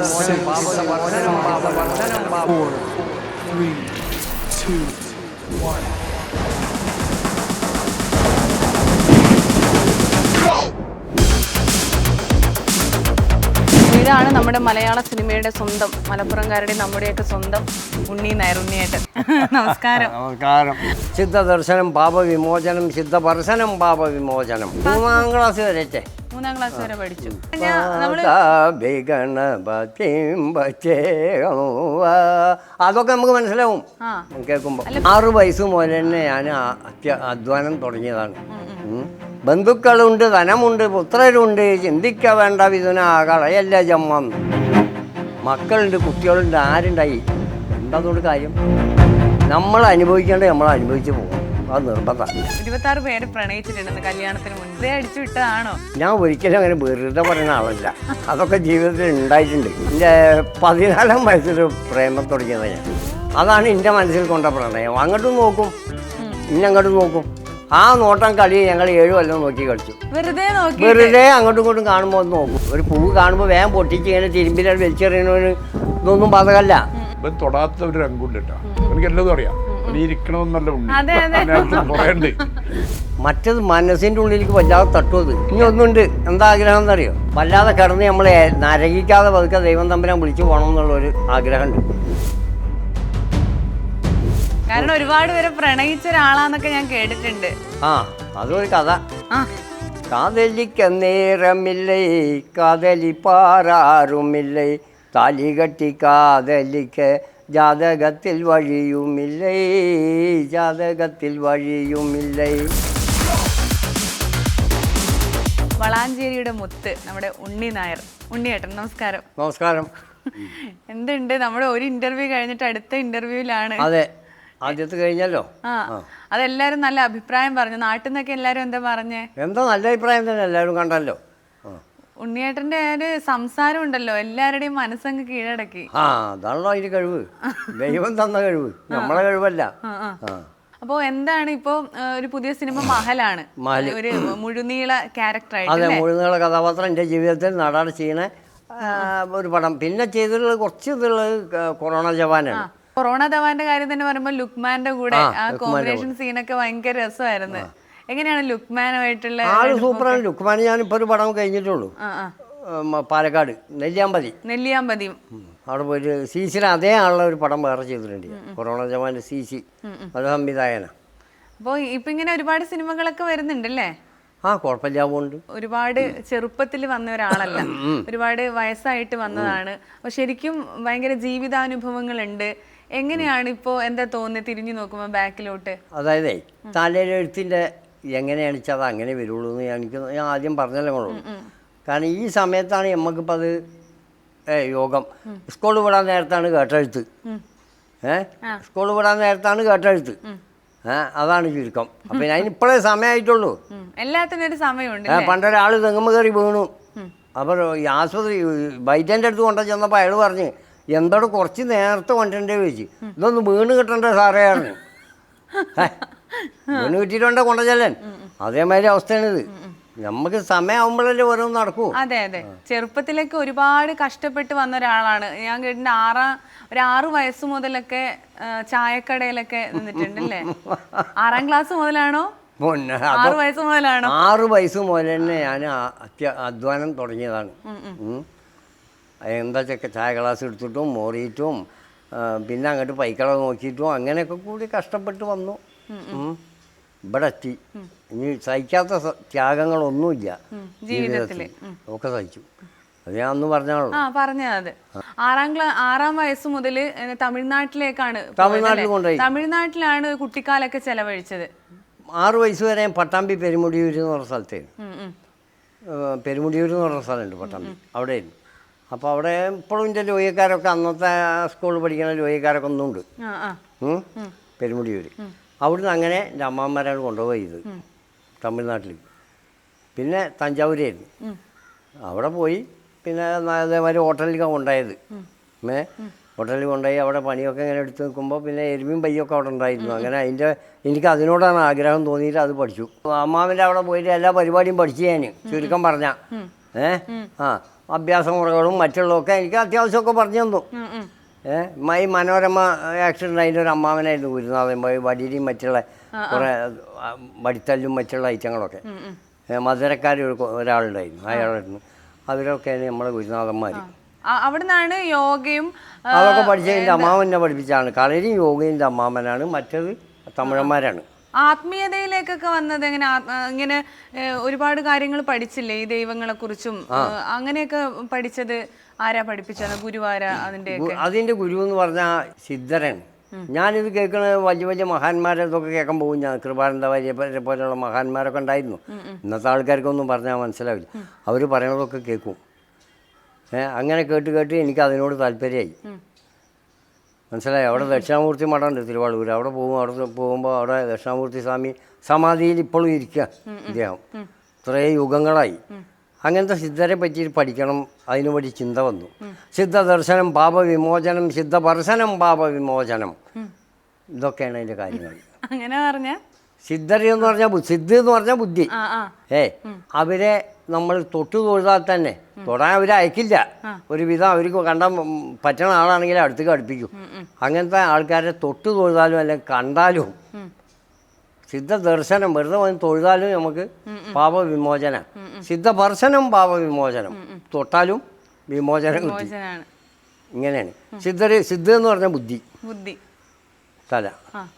four, three, ഇതാണ് നമ്മുടെ മലയാള സിനിമയുടെ സ്വന്തം മലപ്പുറംകാരുടെ നമ്മുടെയൊക്കെ സ്വന്തം ഉണ്ണി നായർ ഉണ്ണിയേട്ടൻ നമസ്കാരം. നമസ്കാരം. സിദ്ധദർശനം പാപവിമോചനം സിദ്ധപർശനം പാപവിമോചനം. മൂന്നാം ക്ലാസ് വരട്ടെ മൂന്നാം ക്ലാസ് വരെ പഠിച്ചു. അതൊക്കെ നമുക്ക് മനസ്സിലാവും. കേൾക്കുമ്പോൾ ആറ് വയസ്സ് മുതൽ തന്നെ ഞാൻ അധ്വാനം തുടങ്ങിയതാണ്. ബന്ധുക്കളുണ്ട് ധനമുണ്ട് പുത്രരുണ്ട് ചിന്തിക്ക വേണ്ട വിധുന കളയല്ല ജമ്മം. മക്കളുണ്ട് കുട്ടികളുണ്ട് ആരുണ്ടായി? എന്താതുകൊണ്ട് കാര്യം? നമ്മൾ അനുഭവിക്കേണ്ട നമ്മൾ അനുഭവിച്ചു പോകും. അത് നിർബന്ധമാണ് ഇരുപത്തി ആറ് പേര് പ്രണയിച്ചിട്ടുണ്ടെന്ന് കല്യാണത്തിന് മുൻപേ. അടിച്ചു വിട്ടതാണോ? ഞാൻ ഒരിക്കലും അങ്ങനെ വെറുതെ പറയുന്ന ആളല്ല. അതൊക്കെ ജീവിതത്തിൽ ഉണ്ടായിട്ടുണ്ട്. എന്റെ പതിനാലാം വയസ്സിൽ പ്രേമം തുടങ്ങിയതാണ് ഞാൻ. അതാണ് എന്റെ മനസ്സിൽ കൊണ്ട പ്രണയം. അങ്ങോട്ടും നോക്കും. ഇന്നങ്ങോട്ടും നോക്കും. ആ നോട്ടം കളി ഞങ്ങൾ ഏഴു കൊല്ലം നോക്കി കളിച്ചു. വെറുതെ നോക്കി വെറുതെ അങ്ങോട്ടും ഇങ്ങോട്ടും കാണുമ്പോൾ ഒന്ന് നോക്കും. ഒരു പൂവ് കാണുമ്പോൾ വേഗം പൊട്ടിച്ച് ഇങ്ങനെ തിരുമ്പിൽ വലിച്ചെറിയുന്നവന് ഇതൊന്നും ബാധകല്ല ഇവൻ തൊടാത്ത ഒരു കേട്ടോ. എനിക്ക് എല്ലതും അറിയാം. ഇരിക്കണമെന്നല്ല ഉണ്ട്. ഉണ്ട്. മറ്റത് മനസ്സിന്റെ ഉള്ളിലേക്ക് വല്ലാതെ തട്ടുന്നത് ഇനി ഒന്നുണ്ട്. എന്താ ആഗ്രഹം എന്നറിയോ? വല്ലാതെ കിടന്ന് നമ്മളെ നരകിക്കാതെ പതുക്കെ ദൈവം തമ്പുരാൻ വിളിച്ചു പോകണം എന്നുള്ളൊരു ആഗ്രഹമുണ്ട്. കാരണം ഒരുപാട് പേരെ പ്രണയിച്ച ഒരാളാന്നൊക്കെ ഞാൻ കേട്ടിട്ടുണ്ട്. ആ അതൊരു കഥ. കാതലിക്ക നേരമില്ലേ കാതലി പാറാറുമില്ലേ തലി കെട്ടി കാതലിക്ക് ജാതകത്തിൽ വഴിയുമില്ലേ ജാതകത്തിൽ വഴിയുമില്ലേ. വളാഞ്ചേരിയുടെ മുത്ത് നമ്മുടെ ഉണ്ണി നായർ. ഉണ്ണിയേട്ടൻ നമസ്കാരം. നമസ്കാരം. എന്തുണ്ട്? നമ്മുടെ ഒരു ഇന്റർവ്യൂ കഴിഞ്ഞിട്ട് അടുത്ത ഇന്റർവ്യൂവിലാണ് അതെ. ആദ്യത്തെ കഴിഞ്ഞല്ലോ. ആ അതെല്ലാരും നല്ല അഭിപ്രായം പറഞ്ഞു. നാട്ടിൽ നിന്നൊക്കെ എല്ലാരും എന്താ പറഞ്ഞേ? എന്താ നല്ല അഭിപ്രായം തന്നെ എല്ലാരും കണ്ടല്ലോ. ഉണ്ണിയേട്ടന്റെ ഒരു സംസാരം ഉണ്ടല്ലോ എല്ലാവരുടെയും മനസ്സങ്ങ് കീഴടക്കി. ആ അതാണല്ലോ അതിന്റെ കഴിവ്. ദൈവം തന്ന കഴിവ് നമ്മളെ കഴിവല്ല. ആ, ആ. ആ. അപ്പോ എന്താണ് ഇപ്പോ ഒരു പുതിയ സിനിമ മഹലാണ്. മഹൽ. ഒരു മുഴുനീള ക്യാരക്ടർ അതെ മുഴുനീള കഥാപാത്രം എന്റെ ജീവിതത്തിൽ നാടാട് ചെയ്യണ ഒരു പടം. പിന്നെ ചെയ്തിട്ടുള്ളത് കുറച്ച് ഇതുള്ളത് കൊറോണ ജവാനാണ്. കൊറോണ ധവാന്റെ കാര്യം തന്നെ പറയുമ്പോൾ ലുക്മാന്റെ കൂടെ ആ, കോമ്പിനേഷൻ സീനൊക്കെ ഭയങ്കര രസമായിരുന്നു. എങ്ങനെയാണ് ലുക്മാനുമായിട്ടുള്ള ആൾ സൂപ്പറാണ്. ഞാൻ ഇപ്പൊ ഒരു പടം കഴിഞ്ഞിട്ടുള്ളൂ. പാലക്കാട് നെല്ലിയാമ്പതി. നെല്ലിയാമ്പതി. അവിടെ പോയിട്ട് സീസിന് അതേ ആളുള്ള ഒരു പടം വേറെ ചെയ്തിട്ടുണ്ട്. കൊറോണ ജവാന്റെ സി സി അത് സംവിധായകന അപ്പോൾ ഇപ്പൊ ഇങ്ങനെ ഒരുപാട് സിനിമകളൊക്കെ വരുന്നുണ്ടല്ലേ? ആ കുഴപ്പമില്ല ഒരുപാട് ചെറുപ്പത്തിൽ വന്ന ഒരാളല്ല. ഒരുപാട് വയസ്സായിട്ട് വന്നതാണ്. ശരിക്കും ഭയങ്കര ജീവിതാനുഭവങ്ങളുണ്ട്. എങ്ങനെയാണ് ഇപ്പോ എന്താ തോന്നുന്നത് തിരിഞ്ഞു നോക്കുമ്പോൾ ബാക്കിലോട്ട്? അതായതേ തലയിലെഴുത്തിന്റെ എങ്ങനെയാണ് വെച്ചാൽ അത് അങ്ങനെ വരുള്ളൂ എന്ന് എനിക്ക് ഞാൻ ആദ്യം പറഞ്ഞല്ലോ ഉള്ളൂ. കാരണം ഈ സമയത്താണ് നമുക്കിപ്പോൾ അത് യോഗം. സ്കൂളിൽ വിടാൻ നേരത്താണ് കേട്ടെഴുത്ത്. ഏഹ് സ്കൂളിൽ വിടാൻ നേരത്താണ് കേട്ടെഴുത്ത്. ഏഹ് അതാണ് ചുരുക്കം. അപ്പൊ ഞാൻ അതിനിപ്പോഴേ സമയമായിട്ടുള്ളൂ. എല്ലാത്തിനും ഒരു സമയമുണ്ട് പണ്ടൊരാൾ പണ്ടൊരാൾ തെങ്ങുമ്പ് കയറി വീണു. അപ്പോൾ ഈ ആശുപത്രി വൈദ്യന്റെ അടുത്ത് കൊണ്ടു ചെന്നപ്പോൾ അയാൾ പറഞ്ഞ് എന്തോട് കുറച്ച് നേരത്തെ കൊണ്ടേ വെച്ച് ഇതൊന്ന് വീണ് കിട്ടണ്ടേ സാറേ ആയിരുന്നു വീണ് കിട്ടിയിട്ടുണ്ടോ കൊണ്ട ചെല്ലാൻ അതേമാതിരി അവസ്ഥയാണിത്. നമുക്ക് സമയമാകുമ്പോഴല്ലേ ഓരോന്ന് നടക്കൂ. അതെ അതെ. ചെറുപ്പത്തിലേക്ക് ഒരുപാട് കഷ്ടപ്പെട്ട് വന്ന ഒരാളാണ്. ഞാൻ കേട്ടിട്ടുണ്ട് ആറാം ഒരു ആറ് വയസ്സ് മുതലൊക്കെ ചായക്കടയിലൊക്കെ നിന്നിട്ടുണ്ടല്ലേ? ആറാം ക്ലാസ് മുതലാണോ? ആറ് വയസ്സ് മുതലാണോ? ആറ് വയസ്സ് മുതൽ തന്നെ ഞാൻ അധ്വാനം തുടങ്ങിയതാണ്. എന്താ ചെക്ക ചായ ഗ്ലാസ് എടുത്തിട്ടും മോറിയിട്ടും പിന്നെ അങ്ങോട്ട് പൈക്കള നോക്കിയിട്ടും അങ്ങനെയൊക്കെ കൂടി കഷ്ടപ്പെട്ട് വന്നു. ഇവിടെ എത്തി. ഇനി സഹിക്കാത്ത ത്യാഗങ്ങളൊന്നുമില്ല. ജീവിതത്തിൽ ഒക്കെ സഹിച്ചു. അത് ഞാൻ അന്ന് പറഞ്ഞാണല്ലോ. ആ പറഞ്ഞത് ആറാം ക്ലാ ആറാം വയസ്സ് മുതൽ തമിഴ്നാട്ടിലേക്കാണ് തമിഴ്നാട്ടിൽ? കൊണ്ടുപോയി. തമിഴ്നാട്ടിലാണ് കുട്ടിക്കാലൊക്കെ ചെലവഴിച്ചത്. ആറ് വയസ്സ് വരെ പട്ടാമ്പി പെരുമുടിയൂർ എന്ന് പറഞ്ഞ സ്ഥലത്തായിരുന്നു. പെരുമുടിയൂർ എന്ന് പറഞ്ഞ സ്ഥലമുണ്ട് പട്ടാമ്പി. അവിടെയായിരുന്നു. അപ്പോൾ അവിടെ ഇപ്പോഴും എന്റെ ലോഹിക്കാരൊക്കെ അന്നത്തെ സ്കൂളിൽ പഠിക്കുന്ന ലോഹിക്കാരൊക്കെ ഒന്നുണ്ട് ഉം? പെരുമുടിയൂർ അവിടുന്ന് അങ്ങനെ എന്റെ അമ്മാമ്മമാരാണ് കൊണ്ടുപോയി ഇത്. തമിഴ്നാട്ടിൽ പിന്നെ തഞ്ചാവൂരായിരുന്നു. അവിടെ പോയി പിന്നെ അതേമാതിരി ഹോട്ടലിലേക്കാണ് കൊണ്ടായത് ഏ? ഹോട്ടലിൽ കൊണ്ടുപോയി അവിടെ പണിയൊക്കെ ഇങ്ങനെ എടുത്ത് നിൽക്കുമ്പോൾ പിന്നെ എരുമയും പയ്യൊക്കെ അവിടെ ഉണ്ടായിരുന്നു. അങ്ങനെ അതിന്റെ എനിക്ക് അതിനോടാണ് ആഗ്രഹം തോന്നിയിട്ട് അത് പഠിച്ചു. അമ്മാവിന്റെ അവിടെ പോയിട്ട് എല്ലാ പരിപാടിയും പഠിച്ചു ഞാൻ ചുരുക്കം പറഞ്ഞ. ഏ? ആ. അഭ്യാസമുറകളും മറ്റുള്ളതൊക്കെ എനിക്ക് അത്യാവശ്യമൊക്കെ പറഞ്ഞു തന്നു. ഏഹ് ഈ മൈ മനോരമ ആക്സിഡന്റ് അതിന്റെ ഒരു അമ്മാവനായിരുന്നു ഗുരുനാഥൻ പോയി വടിയിലും മറ്റുള്ള കുറേ വടിത്തല്ലും മറ്റുള്ള ഐറ്റങ്ങളൊക്കെ. മധുരക്കാർ ഒരു ഒരാളുണ്ടായിരുന്നു. അയാളായിരുന്നു. അവരൊക്കെയാണ് നമ്മളെ ഗുരുനാഥന്മാർ അവിടുന്നാണ് യോഗയും അതൊക്കെ പഠിച്ചതിന്റെ അമ്മാവനെ പഠിപ്പിച്ചാണ് കളരിയും യോഗയും അമ്മാവനാണ്. മറ്റത് തമിഴന്മാരാണ്. ആത്മീയതയിലേക്കൊക്കെ വന്നത് എങ്ങനെ? ഇങ്ങനെ ഒരുപാട് കാര്യങ്ങൾ പഠിച്ചില്ലേ ഈ ദൈവങ്ങളെ കുറിച്ചും അങ്ങനെയൊക്കെ പഠിച്ചത് ആരാ പഠിപ്പിച്ചത്? ഗുരുവാര അതിന്റെ അതിന്റെ ഗുരു എന്ന് പറഞ്ഞാൽ സിദ്ധരാണ് ഞാനിത് കേൾക്കുന്ന വലിയ വലിയ മഹാന്മാരെ ഇതൊക്കെ കേൾക്കാൻ പോകും. ഞാൻ കൃപാനന്ദ വലിയ പോലെയുള്ള മഹാന്മാരൊക്കെ ഉണ്ടായിരുന്നു. ഇന്നത്തെ ആൾക്കാർക്കൊന്നും പറഞ്ഞാൽ മനസ്സിലാവില്ല. അവർ പറയണതൊക്കെ കേൾക്കും. അങ്ങനെ കേട്ട് കേട്ട് എനിക്ക് അതിനോട് താല്പര്യമായി. മനസ്സിലായി? അവിടെ ദക്ഷിണാമൂർത്തി മഠമുണ്ട് തിരുവാളൂർ. അവിടെ പോകും അവിടെ പോകുമ്പോൾ അവിടെ ദക്ഷിണാമൂർത്തി സ്വാമി സമാധിയിൽ ഇപ്പോഴും ഇരിക്കുക ഇദ്ദേഹം. ഇത്രേ യുഗങ്ങളായി. അങ്ങനത്തെ സിദ്ധരെ പറ്റി പഠിക്കണം അതിനു വേണ്ടി ചിന്ത വന്നു. സിദ്ധ ദർശനം പാപവിമോചനം സിദ്ധ പർശനം പാപവിമോചനം ഇതൊക്കെയാണ് അതിന്റെ കാര്യങ്ങൾ. അങ്ങനെ പറഞ്ഞ? സിദ്ധരി എന്ന് പറഞ്ഞാൽ സിദ്ധ എന്ന് പറഞ്ഞാൽ ബുദ്ധി. ഏ അവരെ നമ്മൾ തൊട്ടു തൊഴുതാൽ തന്നെ. തൊടാൻ അവർ അയക്കില്ല. ഒരുവിധം അവർക്ക് കണ്ടാൽ പറ്റണ ആളാണെങ്കിൽ അടുത്തേക്ക് അടുപ്പിക്കും. അങ്ങനത്തെ ആൾക്കാരെ തൊട്ടു തൊഴുതാലും അല്ലെങ്കിൽ കണ്ടാലും സിദ്ധ ദർശനം വെറുതെ വന്ന് തൊഴുതാലും നമുക്ക് പാപവിമോചന. സിദ്ധ ദർശനം പാപവിമോചനം. തൊട്ടാലും വിമോചനം കിട്ടി. ഇങ്ങനെയാണ്. സിദ്ധര് സിദ്ധ എന്ന് പറഞ്ഞാൽ ബുദ്ധി. ബുദ്ധി. തല.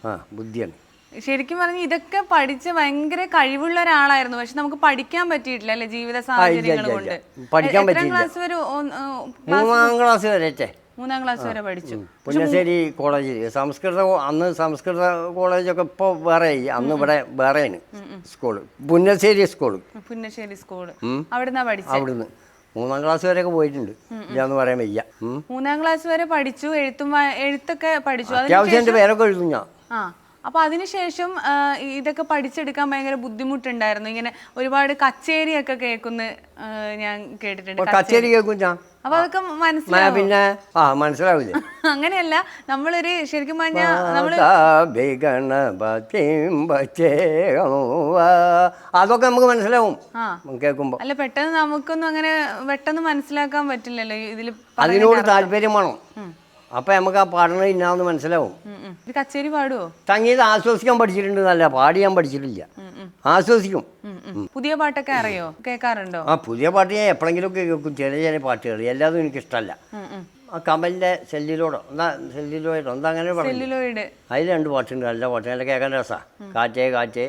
ആ ബുദ്ധിയാണ്. ശരിക്കും പറഞ്ഞ ഇതൊക്കെ പഠിച്ച് ഭയങ്കര കഴിവുള്ള ഒരാളായിരുന്നു പക്ഷെ നമുക്ക് പഠിക്കാൻ പറ്റിയിട്ടില്ല അല്ലെ ജീവിത സാഹചര്യങ്ങൾ കൊണ്ട്? പഠിക്കാൻ എത്രാം. ക്ലാസ് വരെ മൂന്നാം ക്ലാസ് വരെച്ചേ മൂന്നാം ക്ലാസ് വരെ പഠിച്ചു. പുന്നശ്ശേരി കോളേജിൽ സംസ്കൃത അന്ന് സംസ്കൃത കോളേജൊക്കെ ഇപ്പോൾ വേറെ അന്ന് ഇവിടെ വേറെയാണ് school. Punnassery school. Punnassery school. അവിടെ അവിടുന്ന് മൂന്നാം ക്ലാസ് വരെ ഒക്കെ പോയിട്ടുണ്ട് ഇല്ലാന്ന് പറയാൻ വയ്യ. മൂന്നാം ക്ലാസ് വരെ പഠിച്ചു. എഴുത്തും എഴുത്തൊക്കെ പഠിച്ചു. അത്യാവശ്യം എന്റെ പേരൊക്കെ എഴുതും ഞാൻ. ആ അപ്പൊ അതിനുശേഷം ഇതൊക്കെ പഠിച്ചെടുക്കാൻ ഭയങ്കര ബുദ്ധിമുട്ടുണ്ടായിരുന്നു. ഇങ്ങനെ ഒരുപാട് കച്ചേരിയൊക്കെ കേൾക്കുന്ന ഞാൻ കേട്ടിട്ടുണ്ട്. കച്ചേരി കേൾക്കും ഞാൻ. അപ്പൊ അതൊക്കെ മനസ്സിലാവും? പിന്നെ ആ മനസ്സിലാവില്ലേ? അങ്ങനെയല്ല നമ്മളൊരു ശരിക്കും പറഞ്ഞാൽ നമ്മൾ അതൊക്കെ നമുക്ക് മനസ്സിലാവും. കേൾക്കുമ്പോ. അല്ല പെട്ടെന്ന് നമുക്കൊന്നും അങ്ങനെ പെട്ടെന്ന് മനസ്സിലാക്കാൻ പറ്റില്ലല്ലോ ഇതിൽ അതിനോട് താല്പര്യം വേണം. അപ്പം നമുക്ക് ആ പാടണത് ഇന്നാന്ന് മനസ്സിലാവും. കച്ചേരി പാടുവോ? സംഗീതം ആശ്വസിക്കാൻ പഠിച്ചിട്ടുണ്ട് നല്ല പാടി ഞാൻ പഠിച്ചിട്ടില്ല. ഉം. പുതിയ പാട്ടൊക്കെ അറിയോ? കേൾക്കാറുണ്ടോ? ആ പുതിയ പാട്ട് ഞാൻ എപ്പോഴെങ്കിലുമൊക്കെ കേൾക്കും. ചെറിയ ചെറിയ പാട്ടുകൾ. എല്ലാതും എനിക്കിഷ്ടമല്ല ഉം, ഉം. ആ കമലിന്റെ സെല്ലിലോടോ എന്താ സെല്ലിലോയിഡോ എന്താ അങ്ങനെ പറഞ്ഞു അതിൽ രണ്ട് പാട്ടുണ്ട്. നല്ല പാട്ട്. നല്ല കേൾക്കാൻ രസമാണ് കാറ്റേ കാറ്റേ.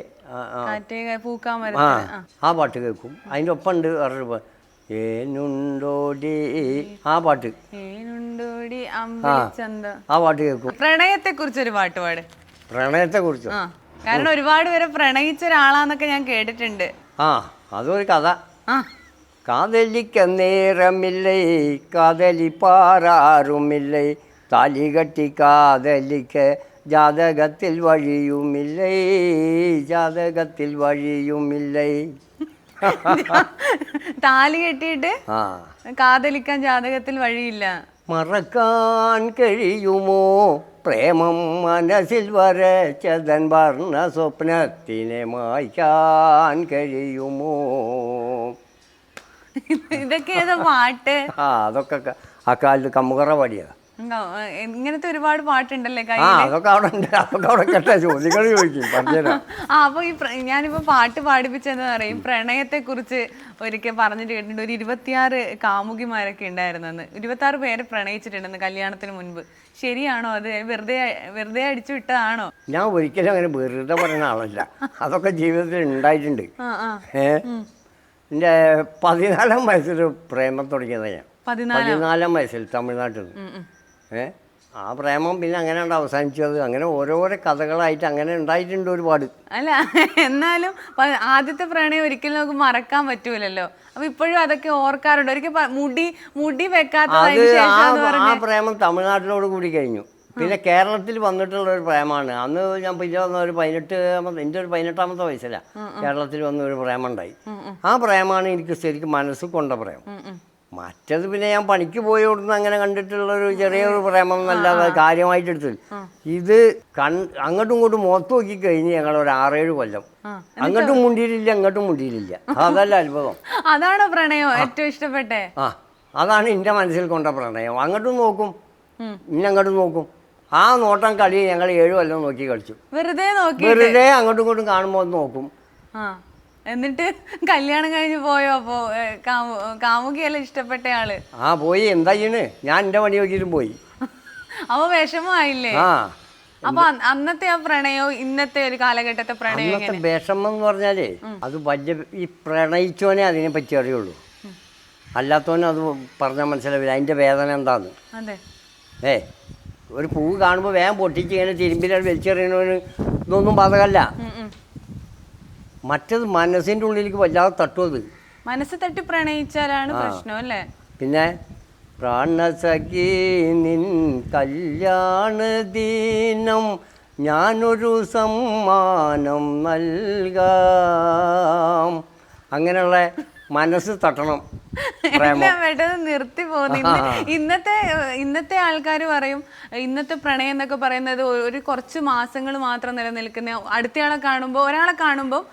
ആ പാട്ട് കേൾക്കും. അതിന്റെ ഒപ്പം ഉണ്ട് വേറൊരു ഏനുണ്ടോടി? ആ പാട്ട്. ഏനുണ്ടോടി ആ. പാട്ട് കേൾക്കും. പ്രണയത്തെ കുറിച്ചൊരു പാട്ട് പാട്. പ്രണയത്തെക്കുറിച്ച്? കുറിച്ച് കാരണം ഒരുപാട് പേരെ പ്രണയിച്ച ഒരാളാന്നൊക്കെ ഞാൻ കേട്ടിട്ടുണ്ട്. ആ അതൊരു കഥ. കാതലിക്ക നേരമില്ലേ കാതലി പാറാറുമില്ലേ താലി കെട്ടി കാതലിക്ക ജാതകത്തിൽ വഴിയുമില്ലേ ജാതകത്തിൽ വഴിയുമില്ലേ. താലി കെട്ടിയിട്ട് കാതലിക്കാൻ ജാതകത്തിൽ വഴിയില്ല. മറക്കാൻ കഴിയുമോ? പ്രേമം മനസ്സിൽ വരച്ചതൻ വർണ സ്വപ്നത്തിനെ മായ്ക്കാൻ കഴിയുമോ? ഇതൊക്കെ ഏതാ പാട്ട്? ആ അതൊക്കെ അക്കാലത്ത് ആ കാലത്ത് കമ്മുകറ പാടിയതാ? ഇങ്ങനത്തെ ഒരുപാട് പാട്ടുണ്ടല്ലേ ആ കയ്യിൽ അതൊക്കെ അവിടെ ഉണ്ട്. അതൊക്കെ അവിടെ കേട്ട ചോദ്യങ്ങൾ ചോദിക്കും. പറഞ്ഞുതരാം. ആ അപ്പൊ ഈ പ്ര- ഞാനിപ്പോ പാട്ട് പാടിപ്പിച്ചെന്ന് പറയും. പ്രണയത്തെ കുറിച്ച് ഒരിക്കൽ പറഞ്ഞിട്ട് കേട്ടിട്ടുണ്ട്. ഒരു ഇരുപത്തിയാറ് കാമുകിമാരൊക്കെ ഉണ്ടായിരുന്നെന്ന്. ഇരുപത്തി പേരെ പ്രണയിച്ചിട്ടുണ്ടെന്ന് കല്യാണത്തിന് മുൻപ്. ശരിയാണോ അത്? വെറുതെ വെറുതെ അടിച്ചു വിട്ടതാണോ? ഞാൻ ഒരിക്കലും അങ്ങനെ വെറുതെ പറയുന്ന ആളല്ല. അതൊക്കെ ജീവിതത്തിൽ ഉണ്ടായിട്ടുണ്ട്. ആ ആ. ഏ? എന്റെ പതിനാലാം വയസ്സിൽ പ്രേമം തുടങ്ങിയതാണ് ഞാൻ. പതിനാല്? പതിനാലാം വയസ്സിൽ തമിഴ്നാട്ടിൽ നിന്ന്. ഏ? ആ പ്രേമം പിന്നെ അങ്ങനെയാണ് അവസാനിച്ചത്? അങ്ങനെ ഓരോരോ കഥകളായിട്ട് അങ്ങനെ ഉണ്ടായിട്ടുണ്ട് ഒരുപാട്. അല്ല എന്നാലും പ- ആദ്യത്തെ പ്രണയം ഒരിക്കലും നമുക്ക് മറക്കാൻ പറ്റൂലല്ലോ. അപ്പൊ ഇപ്പോഴും അതൊക്കെ ഓർക്കാറുണ്ട്. ഒരിക്കൽ പ- മുടി മുടി വെക്കാത്ത വെക്കാത്തതിന് ആ ശേഷം ആ പ്രേമം തമിഴ്നാട്ടിലോട് കൂടി കഴിഞ്ഞു. പിന്നെ കേരളത്തിൽ വന്നിട്ടുള്ള ഒരു പ്രേമമാണ് അന്ന് ഞാൻ പിന്നെ വന്ന ഒരു പതിനെട്ട് എന്റെ ഒരു പതിനെട്ടാമത്തെ വയസ്സില കേരളത്തിൽ വന്ന ഒരു പ്രേമം ഉണ്ടായി. ആ പ്രേമമാണ് എനിക്ക് ശരിക്കും മനസ്സിൽ കൊണ്ട പ്രേമം. ഉം, ഉം. മറ്റത് പിന്നെ ഞാൻ പണിക്ക് പോയി കൊടുന്ന് അങ്ങനെ കണ്ടിട്ടുള്ള ഒരു ചെറിയൊരു പ്രേമം എന്നല്ലാതെ കാര്യമായിട്ട് എടുത്തു ഇത് കൺ അങ്ങോട്ടും ഇങ്ങോട്ടും മുഖത്ത് നോക്കി കഴിഞ്ഞ് ഞങ്ങൾ ഒരു ആറേഴ് കൊല്ലം. അങ്ങോട്ടും മുണ്ടിയിലില്ല അങ്ങോട്ടും മുണ്ടിയിലില്ല അതല്ല അത്ഭുതം. അതാണോ പ്രണയം ഏറ്റവും ഇഷ്ടപ്പെട്ടേ? ആ. അതാണ് എന്റെ മനസ്സിൽ കൊണ്ട പ്രണയം. അങ്ങോട്ടും നോക്കും ഇന്നങ്ങോട്ടും നോക്കും. ആ നോട്ടം കളി ഞങ്ങൾ ഏഴു കൊല്ലം നോക്കി കളിച്ചു. വെറുതെ വെറുതെ അങ്ങോട്ടും ഇങ്ങോട്ടും കാണുമ്പോൾ നോക്കും. എന്നിട്ട് കല്യാണം കഴിഞ്ഞ് പോയോ? അപ്പോ കാമുകിയല്ല ഇഷ്ടപ്പെട്ട ആൾ? ആ പോയി. എന്താ ചെയ്യണ്? ഞാൻ എന്റെ പണി നോക്കിയിട്ടും പോയി. അപ്പൊ വിഷമമായില്ലേ? ആ. അപ്പൊ അന്നത്തെ ആ പ്രണയോ ഇന്നത്തെ ഒരു കാലഘട്ടത്തെ പ്രണയം വിഷമം എന്ന് പറഞ്ഞാലേ അത് വലിയ ഈ പ്രണയിച്ചോനെ അതിനെ പറ്റി അറിയുള്ളൂ. അല്ലാത്തവനും അത് പറഞ്ഞാൽ മനസ്സിലാവില്ല. അതിന്റെ വേദന എന്താന്ന്? അതെ. ഏ ഒരു പൂവ് കാണുമ്പോൾ വേഗം പൊട്ടിച്ച് ഇങ്ങനെ തിരുമ്പിലാണ് വലിച്ചെറിയണവന് ഇതൊന്നും ബാധകമല്ല. ഉം. മറ്റത് മനസ്സിന്റെ ഉള്ളിലേക്ക് വല്ലാതെ തട്ടും അത് മനസ്സ് തട്ടി പ്രണയിച്ചാലാണ് പ്രശ്നം അല്ലേ? പിന്നെ പ്രാണസഖി നിൻ കല്യാണ ദീനം ഞാനൊരു സമ്മാനം നൽകാം. അങ്ങനെയുള്ള മനസ്സ് തട്ടണം നിർത്തി പോകുന്നു ഇന്നത്തെ ഇന്നത്തെ ആൾക്കാർ പറയും ഇന്നത്തെ പ്രണയം എന്നൊക്കെ പറയുന്നത് ഒരു കുറച്ച് മാസങ്ങൾ മാത്രം നിലനിൽക്കുന്ന അടുത്തയാളെ കാണുമ്പോൾ ഒരാളെ കാണുമ്പോൾ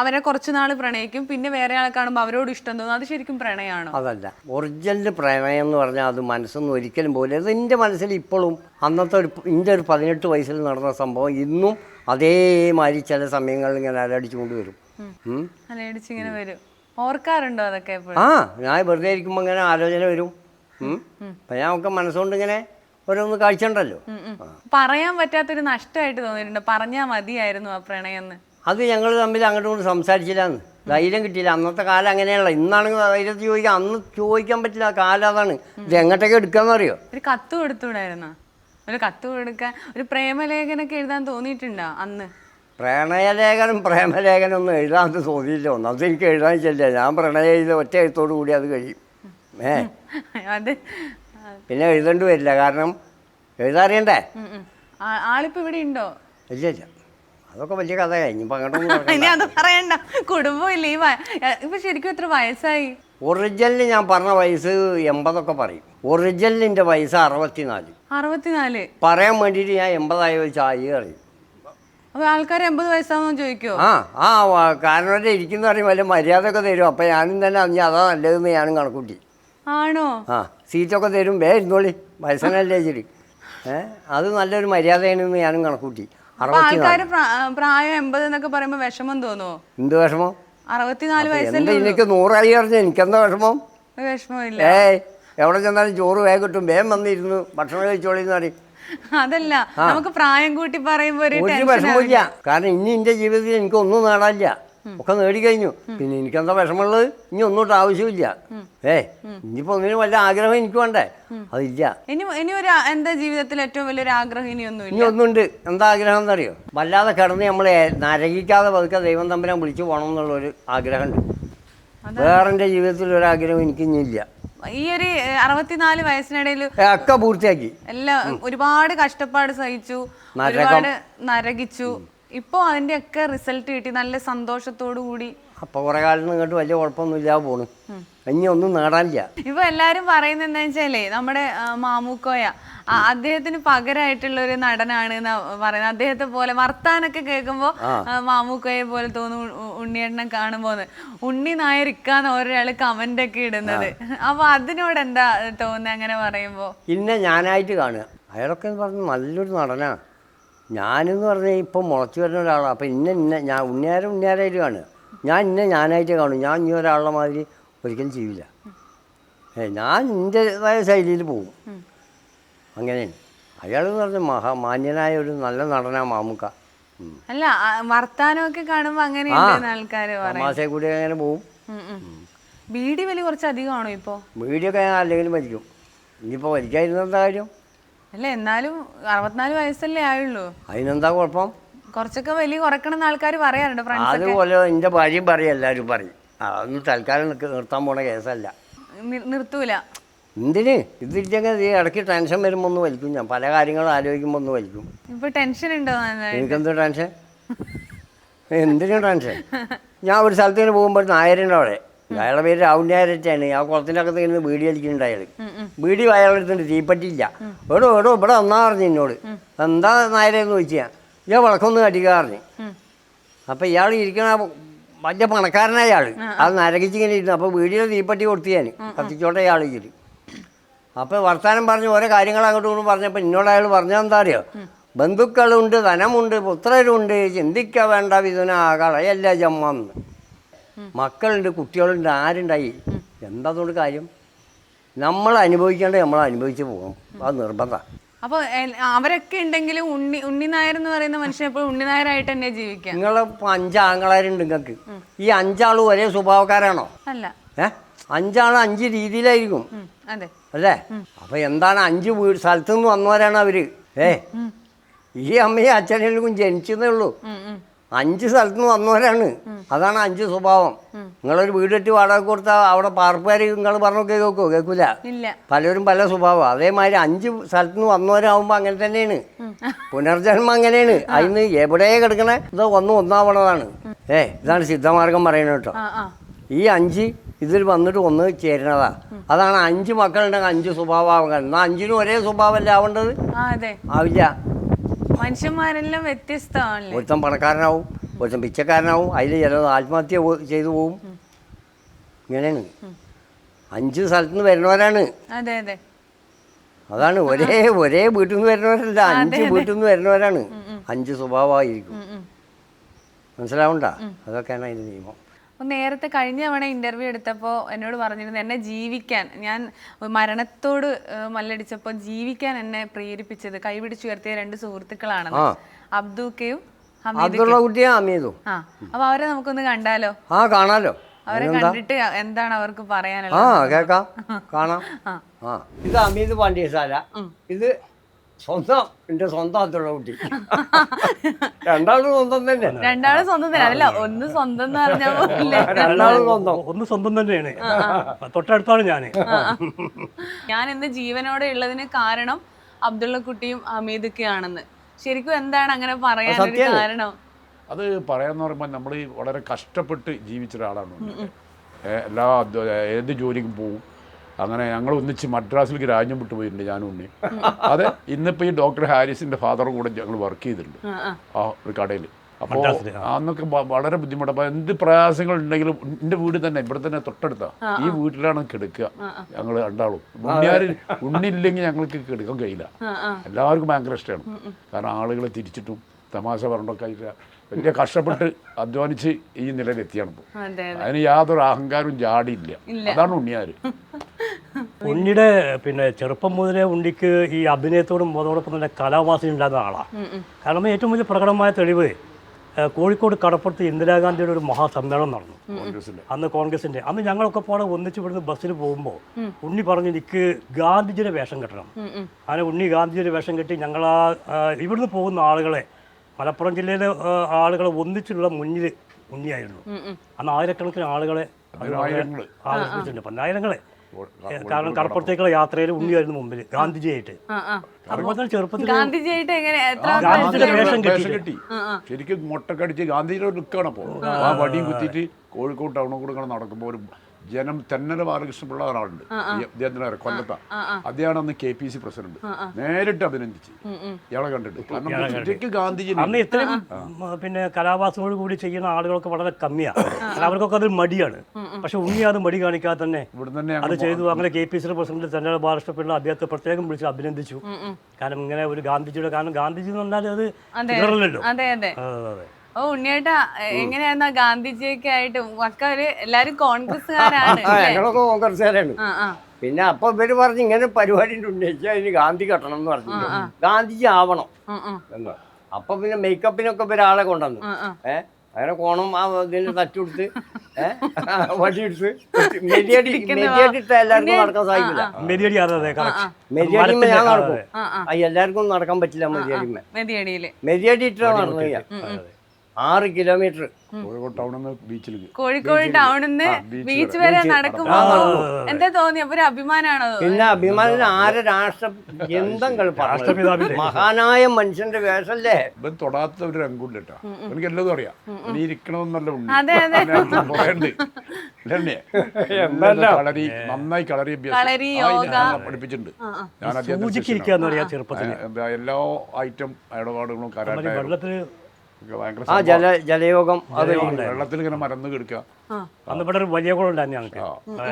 അവരെ കുറച്ച് നാൾ പ്രണയിക്കും. പിന്നെ വേറെ ആളെ കാണുമ്പോൾ അവരോട് ഇഷ്ടം തോന്നും. അത് ശരിക്കും പ്രണയമാണോ അതല്ല. ഒറിജിനൽ പ്രണയം എന്ന് പറഞ്ഞാൽ അത് മനസ്സൊന്നും ഒരിക്കലും പോലെ അത് എന്റെ മനസ്സിൽ ഇപ്പോഴും അന്നത്തെ ഒരു എന്റെ ഒരു പതിനെട്ട് വയസ്സിൽ നടന്ന സംഭവം ഇന്നും അതേമാതിരി ചില സമയങ്ങളിൽ ഇങ്ങനെ അലടിച്ചുകൊണ്ട് വരും. അലടിച്ചിങ്ങനെ വരും. ഓർക്കാറുണ്ടോ അതൊക്കെ ആ ഞാൻ വെറുതെ ഇരിക്കുമ്പോൾ ഇങ്ങനെ ആലോചന വരും. അപ്പം ഞാൻ ഒക്കെ മനസ്സുകൊണ്ട് ഇങ്ങനെ ഓരോന്ന് കാഴ്ച ഉണ്ടല്ലോ പറയാൻ പറ്റാത്തൊരു നഷ്ടമായിട്ട് തോന്നിയിട്ടുണ്ട്. പറഞ്ഞാൽ മതിയായിരുന്നു ആ പ്രണയം അത് ഞങ്ങൾ തമ്മിൽ അങ്ങോട്ടും ഇങ്ങോട്ട് സംസാരിച്ചില്ലാന്ന്. ധൈര്യം കിട്ടിയില്ല. അന്നത്തെ കാലം അങ്ങനെയല്ല. ഇന്നാണെങ്കിൽ ധൈര്യത്തിൽ ചോദിക്കാം. അന്ന് ചോദിക്കാൻ പറ്റില്ല. കാലം അതാണ്. ഇത് എങ്ങോട്ടൊക്കെ എടുക്കാമെന്നറിയോ ഒരു കത്ത് കൊടുത്തുകൂടായിരുന്നോ ഒരു കത്ത് കൊടുക്കാൻ ഒരു പ്രേമലേഖനൊക്കെ എഴുതാൻ തോന്നിയിട്ടുണ്ടോ അന്ന്? പ്രണയലേഖനം പ്രേമലേഖനം ഒന്നും എഴുതാൻ തോന്നിയില്ല. ഒന്നാമത് എനിക്ക് എഴുതാൻ ചെല്ല ഞാൻ പ്രണയം എഴുത ഒറ്റ എഴുത്തോടു കൂടി അത് കഴിയും. ഏ? അത് പിന്നെ എഴുതേണ്ടി വരില്ല. കാരണം എഴുതാറിയണ്ടേ. ആളിപ്പോ ഇവിടെ ഉണ്ടോ? ഇല്ല ഇല്ല. അതൊക്കെ വലിയ കഥ കഴിഞ്ഞിപ്പോൾ അങ്ങോട്ടൊന്നും ഇനി. അത് പറയണ്ട. കുടുംബം ഇല്ല ഈ വയ- ഇപ്പൊ ശരിക്കും എത്ര വയസ്സായി? ഒറിജിനലിൽ ഞാൻ പറഞ്ഞ വയസ്സ് എൺപതൊക്കെ പറയും. ഒറിജിനലിന്റെ വയസ്സ് അറുപത്തിനാല്. അറുപത്തിനാല്? പറയാൻ വേണ്ടിയിട്ട് ഞാൻ എൺപതായ വെച്ച് ആയി അറിയും അപ്പൊ ആൾക്കാർ എൺപത് വയസ്സാണെന്ന് ചോദിക്കോ? ആ ആ കാരണം ഇരിക്കുന്ന പറയും വല്ല മര്യാദ ഒക്കെ തരും അപ്പം ഞാനും തന്നെ അറിഞ്ഞ അതാ നല്ലതെന്ന് ഞാനും കണക്കൂട്ടി. ആണോ? ആ സീറ്റൊക്കെ തരും. വേ ഇരുന്നോളി. വയസ്സനല്ലേ ഇച്ചിരി. ഏ അത് നല്ലൊരു മര്യാദയാണെന്ന് ഞാനും കണക്കൂട്ടി. ആൾക്കാര് പ്രായം എൺപത് എന്നൊക്കെ പറയുമ്പോ വിഷമം തോന്നുവോ? എന്ത് വിഷമം? അറുപത്തിനാല് വയസ്സല്ലേ എനിക്ക് നൂറായി അറിഞ്ഞ എനിക്കെന്താ വിഷമം? വിഷമമില്ല. ഏയ് എവിടെ ചെന്നാലും ചോറ് വേഗം കിട്ടും. വേഗം വന്നിരുന്നു ഭക്ഷണം കഴിച്ചോളിന്ന് പറയും. അതല്ല നമുക്ക് പ്രായം കൂട്ടി പറയുമ്പോ ഒരു വിഷമമില്ല കാരണം ഇനി എന്റെ ജീവിതത്തിൽ എനിക്ക് ഒന്നും നേടാനില്ല. ഒക്കെ നേടിക്കഴിഞ്ഞു. പിന്നെ എനിക്കെന്താ വിഷമമുള്ളത്? ഇനി ഒന്നോട്ട് ആവശ്യമില്ല. ഏ ഇനിയിപ്പോ ഒന്നിനും വല്ല ആഗ്രഹം എനിക്ക് വേണ്ടേ? അതില്ല. ഇനി ഇനി ഒരു എന്താ ജീവിതത്തിൽ ഏറ്റവും വലിയൊരു ആഗ്രഹം ഇനിയൊന്നുമില്ല ഇനി ഒന്നുണ്ട്. എന്താ ആഗ്രഹം എന്നറിയോ? വല്ലാതെ കിടന്ന് നമ്മളെ നരകിക്കാതെ പതുക്കെ ദൈവം തമ്പനെ വിളിച്ചു പോകണം എന്നുള്ളൊരു ആഗ്രഹമുണ്ട്. വേറെ എന്റെ ജീവിതത്തിൽ ഒരു ആഗ്രഹം എനിക്ക് ഇനിയില്ല ഈ ഒരു അറുപത്തിനാല് വയസ്സിനിടയിൽ ഒക്കെ പൂർത്തിയാക്കി. എല്ലാം ഒരുപാട് കഷ്ടപ്പാട് സഹിച്ചു. ഒരുപാട് നരകിച്ചു. ഇപ്പൊ അതിന്റെ ഒക്കെ റിസൾട്ട് കിട്ടി. നല്ല സന്തോഷത്തോടു കൂടി. അപ്പോൾ കുറേ കാലം ഇങ്ങോട്ട് വലിയ കുഴപ്പമൊന്നുമില്ലാതെ പോണു. ഇനി ഒന്നും നേടാനില്ല. ഇപ്പൊ എല്ലാരും പറയുന്നത് എന്താ വെച്ചാലേ നമ്മുടെ മാമൂക്കോയ അദ്ദേഹത്തിന് പകരമായിട്ടുള്ള ഒരു നടനാണ് എന്നാ പറയുന്നത്. അദ്ദേഹത്തെ പോലെ വർത്താനൊക്കെ കേൾക്കുമ്പോ മാമൂക്കോയെ പോലെ തോന്നും ഉണ്ണിയേട്ടനെ കാണുമ്പോന്ന്. ഉണ്ണി നായർ ഇക്കാന്ന് ഒരാൾ കമന്റ് ഒക്കെ ഇടുന്നത്. അപ്പൊ അതിനോട് എന്താ തോന്നുന്നത് അങ്ങനെ പറയുമ്പോ? പിന്നെ ഞാനായിട്ട് കാണുക. അയാളൊക്കെ പറഞ്ഞു നല്ലൊരു നടനാണ് ഞാനെന്ന് പറഞ്ഞാൽ ഇപ്പം മുളച്ചു വരുന്ന ഒരാളാണ് അപ്പം ഇന്ന ഇന്ന ഞാൻ ഉണ്ണിയാരം ഉണ്ണിയാരായിട്ട് കാണും ഞാൻ ഇന്ന ഞാനായിട്ട് കാണും. ഞാൻ ഇനി ഒരാളുടെ മാതിരി ഒരിക്കലും ചെയ്യില്ല ഏ ഞാൻ എന്റെതായ ശൈലിയിൽ പോകും അങ്ങനെയാണ്. അയാൾ എന്ന് പറഞ്ഞാൽ മഹാ മാന്യനായ ഒരു നല്ല നടനാണ് മാമുക്ക. അല്ല വർത്താനൊക്കെ വർത്താനമൊക്കെ കാണുമ്പോ അങ്ങനെ തമാശയിൽ കൂടി അങ്ങനെ പോകും. ബീഡി വലി കുറച്ച് അധികമാണോ ഇപ്പോൾ ബീഡിയൊക്കെ ഞാൻ അല്ലെങ്കിലും വലിക്കും. ഇനിയിപ്പോൾ വലിക്കാതിരുന്നെന്താ കാര്യം? അല്ല എന്നാലും അറുപത്തിനാല് വയസ്സല്ലേ ആയുള്ളൂ. അതിനെന്താ കുഴപ്പം? കുറച്ചൊക്കെ വലിയ കുറക്കണം എന്ന് ആൾക്കാർ പറയാറുണ്ട് ഫ്രണ്ട്സ് അതുപോലെ എന്റെ ഭാര്യയും പറയും എല്ലാവരും പറയും. അതൊന്നും തൽക്കാലം നിക്ക് നിർത്താൻ പോണ കേസല്ല. നിർത്തൂല. എന്തിന്? ഇതില്ലെങ്കിൽ ഈ ഇടയ്ക്ക് ടെൻഷൻ വരുമ്പോൾ ഒന്ന് വലിക്കും. ഞാൻ പല കാര്യങ്ങളും ആലോചിക്കുമ്പോൾ ഒന്ന് വലിക്കും. ഇപ്പൊ ടെൻഷൻ ഉണ്ടോ എനിക്കെന്തോ എനിക്കെന്ത് ടെൻഷൻ എന്തിനാ ടെൻഷൻ ഞാൻ ഒരു സ്ഥലത്തിന് പോകുമ്പോൾ നായരുണ്ട് അവിടെ. അയാളുടെ പേര് രാവുണ്യാരറ്റാണ് ആ കുളത്തിനകത്ത് അകത്ത് ഇരുന്ന് ബീഡി വലിക്കുന്നുണ്ട് അയാൾ ബീഡി അയാളെടുത്തിട്ട് തീപ്പറ്റിയില്ല എടോ എടോ ഇവിടെ വന്നാ പറഞ്ഞു എന്നോട്. എന്താ നായരെന്ന് ചോദിച്ചാൽ ഞാൻ വിളക്കൊന്ന് കടിക്കുക പറഞ്ഞു. അപ്പം ഇയാൾ ഇരിക്കണ വലിയ പണക്കാരനായ ആൾ. അത് നരകിച്ചിങ്ങനെ ഇരുന്നു. അപ്പോൾ വീടിന് തീപ്പട്ടി കൊടുത്തു ഞാൻ കത്തിച്ചോട്ടെ അയാൾ ഇച്ചിരി. അപ്പോൾ വർത്താനം പറഞ്ഞ് ഓരോ കാര്യങ്ങൾ അങ്ങോട്ടും ഇങ്ങോട്ടും പറഞ്ഞപ്പോൾ എന്നോട് അയാൾ പറഞ്ഞാൽ എന്താ അറിയോ? ബന്ധുക്കളുണ്ട് ധനമുണ്ട് പുത്രരുണ്ട്. ചിന്തിക്ക വേണ്ട വിധുന ആകളയല്ല ജമ്മെന്ന്. മക്കളുണ്ട് കുട്ടികളുണ്ട് ആരുണ്ടായി? എന്താ അതുകൊണ്ട് കാര്യം? നമ്മൾ അനുഭവിക്കേണ്ട നമ്മൾ അനുഭവിച്ച് പോകും അത് നിർബന്ധമാണ് അപ്പൊ അവരൊക്കെ ഉണ്ടെങ്കിലും ഉണ്ണി ഉണ്ണി നായർ എന്ന് പറയുന്ന മനുഷ്യൻ എപ്പോഴും ഉണ്ണി നായരായിട്ട് തന്നെ ജീവിക്കാം നിങ്ങൾ ഇപ്പം അഞ്ചാങ്ങളാരുണ്ട് നിങ്ങൾക്ക് ഈ അഞ്ചാളും ഒരേ സ്വഭാവക്കാരാണോ? അല്ല. ഏ? അഞ്ചാൾ അഞ്ച് രീതിയിലായിരിക്കും. അതെ. അല്ലേ? അപ്പൊ എന്താണ് അഞ്ച് വീട് സ്ഥലത്തു നിന്ന് വന്നവരാണ് അവർ. ഏ? ഈ അമ്മയും അച്ഛനും ജനിച്ചതേ ഉള്ളൂ. അഞ്ച് സ്ഥലത്ത് നിന്ന് വന്നവരാണ്. അതാണ് അഞ്ച് സ്വഭാവം. നിങ്ങളൊരു വീട് കെട്ടി വാടക കൊടുത്താൽ അവിടെ പാർപ്പുകാർ നിങ്ങൾ പറഞ്ഞു കേൾക്കോ? കേൾക്കൂല. പലരും പല സ്വഭാവം. അതേമാതിരി അഞ്ച് സ്ഥലത്ത് നിന്ന് വന്നവരാകുമ്പോൾ അങ്ങനെ തന്നെയാണ്. പുനർജന്മം അങ്ങനെയാണ്. അതിന് എവിടെ കിടക്കണ? ഇത് ഒന്ന് ഒന്നാവണതാണ്. ഏ ഇതാണ് സിദ്ധമാർഗം പറയുന്നത് കേട്ടോ. ഈ അഞ്ച് ഇതിൽ വന്നിട്ട് ഒന്ന് ചേരണതാ അതാണ് അഞ്ച് മക്കളുണ്ടെങ്കിൽ അഞ്ച് സ്വഭാവം ആവുക. എന്നാൽ അഞ്ചിനും ഒരേ സ്വഭാവമല്ല ആവേണ്ടത്? ആവില്ല. മനുഷ്യന്മാരെല്ലാം വ്യത്യസ്തമാണല്ലേ? ഒരുത്തൻ പണക്കാരനാവും ഒരുത്തൻ പിച്ചക്കാരനാവും അതിൽ ചിലത് ആത്മഹത്യ ചെയ്തു പോവും. ഇങ്ങനെയാണ്. അഞ്ച് സ്ഥലത്ത് നിന്ന് വരുന്നവരാണ്. അതെ അതെ. അതാണ് ഒരേ ഒരേ വീട്ടിൽ നിന്ന് വരുന്നവരല്ല അഞ്ച് വീട്ടിൽ നിന്ന് വരുന്നവരാണ്. അഞ്ച് സ്വഭാവമായിരിക്കും. മനസ്സിലാവണ്ട? അതൊക്കെയാണ് അതിന്റെ നിയമം. നേരത്തെ കഴിഞ്ഞ തവണ ഇന്റർവ്യൂ എടുത്തപ്പോൾ എന്നോട് പറഞ്ഞിരുന്നു എന്നെ ജീവിക്കാൻ. ഞാൻ മരണത്തോട് മല്ലടിച്ചപ്പോൾ ജീവിക്കാൻ എന്നെ പ്രേരിപ്പിച്ചത് കൈപിടിച്ചുയർത്തിയ രണ്ട് സുഹൃത്തുക്കളാണ് ആ. അബ്ദുക്കയും അതുള്ള കുട്ടിയെ ആ. അപ്പൊ അവരെ നമുക്കൊന്ന് കണ്ടാലോ? ആ കാണാലോ. അവരെ കണ്ടിട്ട് എന്താണ് അവർക്ക് ആ പറയാനുള്ളത് കേക്കാം കാണാം. ആ. ഇത് അമീത് പാണ്ഡ്യശാല. ഇത് സ്വന്തം എന്റെ സ്വന്തം അത്തുള്ള കുട്ടി. രണ്ടാളും സ്വന്തം തന്നെ. രണ്ടാളും സ്വന്തം തന്നെ. അല്ല ഒന്ന് സ്വന്തം എന്ന് പറഞ്ഞ പോലെ രണ്ടാളും സ്വന്തം. ഒന്ന് സ്വന്തം തന്നെയാണ്. തൊട്ടടുത്താണ് ഞാൻ ഞാൻ ഇന്ന് ജീവനോടെ ഉള്ളതിന് കാരണം അബ്ദുള്ള കുട്ടിയും ഹമീദൊക്കെയാണെന്ന് ശരിക്കും എന്താണ് അങ്ങനെ പറയാൻ സത്യാണ്. കാരണം? അത് പറയാന്ന് പറയുമ്പോൾ നമ്മൾ വളരെ കഷ്ടപ്പെട്ട് ജീവിച്ച ഒരാളാണ്. ഏ, എല്ലാ അധ്വ- ഏത് ജോലിക്കും പോവും. അങ്ങനെ ഞങ്ങൾ ഒന്നിച്ച് മദ്രാസിലേക്ക് രാജ്യം വിട്ടു പോയിട്ടുണ്ട് ഞാനും ഉണ്ണി. അതെ ഇന്നിപ്പോ ഈ ഡോക്ടർ ഹാരിസിന്റെ ഫാദറും കൂടെ ഞങ്ങൾ വർക്ക് ചെയ്തിട്ടുണ്ട്. ആ ഒരു കടയിൽ. അപ്പോൾ അന്നൊക്കെ വളരെ ബുദ്ധിമുട്ട്. അപ്പോൾ എന്ത് പ്രയാസങ്ങൾ ഉണ്ടെങ്കിലും എന്റെ വീട് തന്നെ ഇവിടെ തന്നെ തൊട്ടടുത്താ. ഈ വീട്ടിലാണ് കിടക്കുക ഞങ്ങൾ രണ്ടാളും. ഉണ്ണിയാര് ഉണ്ണില്ലെങ്കിൽ ഞങ്ങൾക്ക് കിടക്കാൻ കഴിയില്ല. എല്ലാവർക്കും ഭയങ്കര ഇഷ്ടമാണ്. കാരണം ആളുകളെ തിരിച്ചിട്ടും തമാശ പറഞ്ഞൊക്കെ ആയിട്ട് വലിയ കഷ്ടപ്പെട്ട് അധ്വാനിച്ച് ഈ നിലയിലെത്തിയാണ് എത്തിയാണ് അതെ അതിന് യാതൊരു അഹങ്കാരവും ജാടിയില്ല. അതാണ് ഉണ്ണിയാര്. ഉണ്ണിയുടെ പിന്നെ ചെറുപ്പം മുതലേ ഉണ്ണിക്ക് ഈ അഭിനയത്തോടും അതോടൊപ്പം തന്നെ കലാവാസന ഉണ്ടാകുന്ന ആളാണ് കാരണം ഏറ്റവും വലിയ പ്രകടമായ തെളിവ് കോഴിക്കോട് കടപ്പുറത്ത് ഇന്ദിരാഗാന്ധിയുടെ ഒരു മഹാസമ്മേളനം നടന്നു. അന്ന് കോൺഗ്രസിന്റെ. അന്ന് ഞങ്ങളൊക്കെ പാടെ ഒന്നിച്ച് ഇവിടുന്ന് ബസ്സിൽ പോകുമ്പോൾ ഉണ്ണി പറഞ്ഞു എനിക്ക് ഗാന്ധിജിയുടെ വേഷം കെട്ടണം. അങ്ങനെ ഉണ്ണി ഗാന്ധിജിയുടെ വേഷം കെട്ടി ഞങ്ങൾ ആ ആ, ഇവിടുന്ന് പോകുന്ന ആളുകളെ മലപ്പുറം ജില്ലയിലെ ആളുകളെ ഒന്നിച്ചുള്ള മുന്നിൽ ഉണ്ണിയായിരുന്നു. അന്ന് ആയിരക്കണക്കിന് ആളുകളെ പതിനായിരങ്ങൾ. കാരണം കടപ്പുറത്തേക്കുള്ള യാത്രയിൽ ഉണ്ണിയായിരുന്നു മുമ്പിൽ ഗാന്ധിജിയായിട്ട്. അതുപോലെ ചെറുപ്പത്തിൽ ഗാന്ധിജിയായിട്ട് എങ്ങനെ ഗാന്ധിജിയുടെ വേഷം കെട്ടി. ശരിക്കും മുട്ടക്കടിച്ച് ഗാന്ധിജിയുടെ നിൽക്കണം അപ്പോൾ ആ. വടിയും കുത്തിയിട്ട് കോഴിക്കോട് ടൗണിൽ കൂടെ നടക്കുമ്പോ നടക്കുമ്പോൾ ഒരു ജനം തെന്നല ബാലകൃഷ്ണപിള്ള ഒരാളുണ്ട്. അറിയാം കൊല്ലത്ത. അദ്ദേഹമാണ് അന്ന് കെ പി സി പ്രസിഡന്റ്. നേരിട്ട് അഭിനന്ദിച്ച്. ഇയാളെ കണ്ടിട്ട്. കാരണം ഗാന്ധിജി അന്ന് ഇത്രയും പിന്നെ കലാവാസനോട് കൂടി ചെയ്യുന്ന ആളുകളൊക്കെ വളരെ കമ്മിയാണ് അവർക്കൊക്കെ അത് മടിയാണ്. പക്ഷെ ഉണ്ണി അത് മടി കാണിക്കാതെ തന്നെ ഇവിടെ തന്നെ അത് ചെയ്തു. അങ്ങനെ K P C president Thennala Balakrishna Pillai അദ്ദേഹത്തെ പ്രത്യേകം വിളിച്ച് അഭിനന്ദിച്ചു. കാരണം ഇങ്ങനെ ഒരു ഗാന്ധിജിയുടെ കാരണം ഗാന്ധിജി എന്ന് പറഞ്ഞാൽ അത് അതെ. അതെ അതെ അതെ. ഓ ഉണ്ണിയേട്ടാ എങ്ങനെയായിരുന്നു ഗാന്ധിജിയൊക്കെ ആയിട്ട്? ഒക്കെ ഒരു എല്ലാരും കോൺഗ്രസ്സുകാരാണ് ആ ഞങ്ങളൊക്കെ കോൺഗ്രസ്സുകാരാണ്. ആ ആ. പിന്നെ അപ്പൊ ഇവർ പറഞ്ഞു ഇങ്ങനെ പരിപാടി ഉന്നയിച്ചാൽ അതിന് ഗാന്ധി കെട്ടണം എന്ന് പറഞ്ഞു ഗാന്ധിജി ആവണം ഉം, ഉം, എന്ന്. അപ്പൊ പിന്നെ മേക്കപ്പിനൊക്കെ ഒരാളെ കൊണ്ടുവന്നു. ഏഹ് അങ്ങനെ കോണം ആ ഇതിന് തച്ചുകൊടുത്ത് ഏഹ് വടിയെടുത്ത് മെതിയടി മെതിയടിട്ട എല്ലാവർക്കും നടക്കാൻ സാധിക്കില്ല. മെരിയടി അതെ അതെ correct. മെതിയടിമ ഞാൻ നടക്കും. ആ, ആ. ആ എല്ലാവർക്കും നടക്കാൻ പറ്റില്ല മെതിയടിമ മെതിയടിയിൽ മെതിയടി ഇട്ടാ നടന്നു. ആറ് കിലോമീറ്റർ. കോഴിക്കോട് ടൗണിൽ നിന്ന് ബീച്ചിലേക്ക്. കോഴിക്കോട് ടൗണിൽ നിന്ന് ബീച്ച് വരെ നടക്കുമ്പോ എന്താ തോന്നി അപ്പൊ ഒരു അഭിമാനാണോ? പിന്നെ അഭിമാനം ആരെ രാഷ്ട്ര എന്തെങ്കിലും മഹാനായ മനുഷ്യന്റെ വേഷല്ലേ? ഇവൻ തൊടാത്ത ഒരു രംഗുണ്ട് കേട്ടോ. എനിക്ക് എല്ലാതും അറിയാം. നീ ഇരിക്കണമെന്നല്ല ഉണ്ട്. അതെ, അതെ. കുറേയുണ്ട് ഇല്ലേ കളരി? നന്നായി കളരി. പഠിപ്പിച്ചിട്ടുണ്ട്. ഞാൻ എല്ലാ ഐറ്റം ഇടപാടുകളും കരാട്ടെ ആ ജല ജലയോഗം അത് വെള്ളത്തിൽ ഇങ്ങനെ മരന്ന് കിടക്കുക. അന്ന് ഇവിടെ ഒരു വലിയ കുളം ഉണ്ടായിരുന്നു ഞങ്ങൾക്ക്.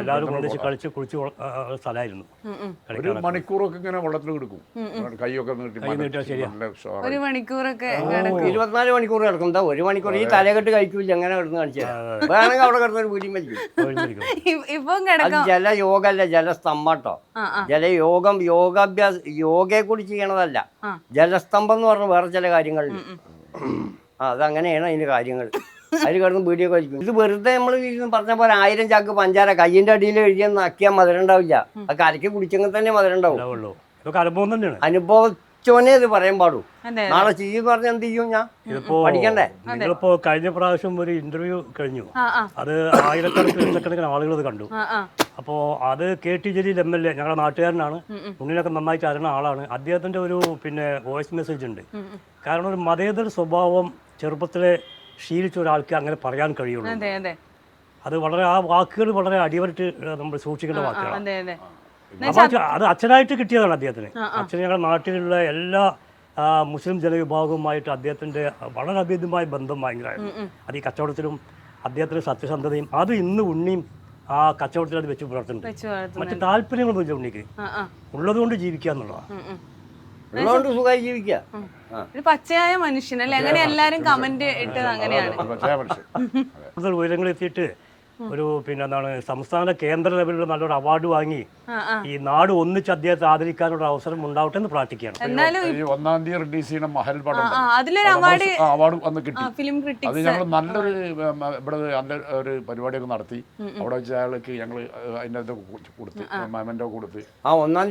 എല്ലാവരും കൊണ്ടുവച്ച് കളിച്ച് കുളിച്ച് സ്ഥലമായിരുന്നു. ഒരു മണിക്കൂറൊക്കെ ഇങ്ങനെ വെള്ളത്തിൽ കിടക്കും. കൈയൊക്കെ. ഒരു മണിക്കൂറൊക്കെ ഇരുപത്തിനാല് മണിക്കൂർ കിടക്കും. ഒരു മണിക്കൂർ? ഈ തലകെട്ട് കഴിക്കൂല അങ്ങനെ കിടന്ന് കാണിച്ചാൽ വേണമെങ്കിൽ അവിടെ കിടന്നൊരു വീട്ടിൽ മരിക്കും കിടക്കാം. ജലയോഗല്ല ജലസ്തംഭട്ടോ ജലയോഗം യോഗാഭ്യാസം യോഗയെ കൂടി ചെയ്യണതല്ല. ജലസ്തംഭം എന്ന് പറഞ്ഞ വേറെ ചില കാര്യങ്ങളുണ്ട് അതങ്ങനെയാണ് അതിന്റെ കാര്യങ്ങൾ. അതിൽ കിടന്ന് വീഡിയോ കഴിക്കും ഇത് വെറുതെ നമ്മൾ പറഞ്ഞ പോലെ ആയിരം ചാക്ക് പഞ്ചാര കയ്യിന്റെ അടിയിൽ എഴുതിയെന്ന് നക്കിയാൽ മധുരം ഉണ്ടാവില്ല ആ കരയ്ക്ക് കുടിച്ചെങ്കിൽ തന്നെ മധുരം ഉണ്ടാവും അനുഭവം തന്നെയാണ്. അനുഭവിച്ചോനെ ഇത് പറയാൻ പാടൂ നാളെ ചെയ്യും പറഞ്ഞ എന്ത് ചെയ്യും ഞാൻ? പഠിക്കണ്ടേ? നിങ്ങളിപ്പോ കഴിഞ്ഞ പ്രാവശ്യം ഒരു ഇന്റർവ്യൂ കഴിഞ്ഞു. അത് ആയിരക്കണക്കിന് ആളുകൾ ഇത് കണ്ടു. അപ്പോൾ അത് K T Jaleel M L A ഞങ്ങളുടെ നാട്ടുകാരനാണ്. ഉണ്ണിനൊക്കെ നന്നായിട്ട് അറിയുന്ന ആളാണ്. അദ്ദേഹത്തിന്റെ ഒരു പിന്നെ വോയിസ് മെസ്സേജ് ഉണ്ട്. കാരണം ഒരു മതേതര സ്വഭാവം ചെറുപ്പത്തിലെ ശീലിച്ച ഒരാൾക്ക് അങ്ങനെ പറയാൻ കഴിയുള്ളൂ. അതെ അതെ. അത് വളരെ ആ വാക്കുകൾ വളരെ അടിവരട്ട് നമ്മൾ സൂക്ഷിക്കേണ്ട വാക്കുകളാണ്. അതെ അതെ. അപ്പൊ അത് അച്ഛനായിട്ട് കിട്ടിയതാണ് അദ്ദേഹത്തിന്. അച്ഛൻ ഞങ്ങളുടെ നാട്ടിലുള്ള എല്ലാ ആ, മുസ്ലിം ജനവിഭാഗവുമായിട്ട് അദ്ദേഹത്തിന്റെ വളരെ അഭേദ്യമായ ബന്ധം ഭയങ്കരമായിരുന്നു. അത് ഈ കച്ചവടത്തിലും അദ്ദേഹത്തിന്റെ സത്യസന്ധതയും അത് ഇന്ന് ഉണ്ണിയും ആ കച്ചവടത്തിൽ അത് വെച്ച് പുലർത്തുന്നുണ്ട് മറ്റു താല്പര്യങ്ങളൊന്നും ഉണ്ണിക്ക്. ആ ആ. ഉള്ളതുകൊണ്ട് ജീവിക്കുക എന്നുള്ളതാണ്. ഉള്ളതുകൊണ്ട് സുഖമായി ജീവിക്കുക. പച്ചയായ മനുഷ്യൻ അല്ലെ അങ്ങനെ എല്ലാരും കമന്റ് ഇട്ടത് അങ്ങനെയാണ്. മനുഷ്യൻ. കൂടുതൽ ഉയരങ്ങൾ എത്തിയിട്ട് ഒരു പിന്നെ എന്താണ് സംസ്ഥാന കേന്ദ്ര ലെവലിലുള്ള നല്ലൊരു അവാർഡ് വാങ്ങി ഈ നാട് ഒന്നിച്ച് അദ്ദേഹത്തെ ആദരിക്കാനുള്ള അവസരം ഉണ്ടാവട്ടെ എന്ന് പ്രാർത്ഥിക്കുകയാണ് ഈ ഒന്നാം തീയതി റിലീസ് ചെയ്യുന്ന മഹൽ പടം അവാർഡ് അവാർഡ് വന്ന് കിട്ടി. ഫിലിം അത് ഞങ്ങൾ നല്ലൊരു ഇവിടെ നല്ല ഒരു പരിപാടിയൊക്കെ നടത്തി. അവിടെ വെച്ച് അയാൾക്ക് ഞങ്ങൾ അതിന്റെ കൊടുത്ത് മെമന്റോ കൊടുത്ത്. ആ ഒന്നാം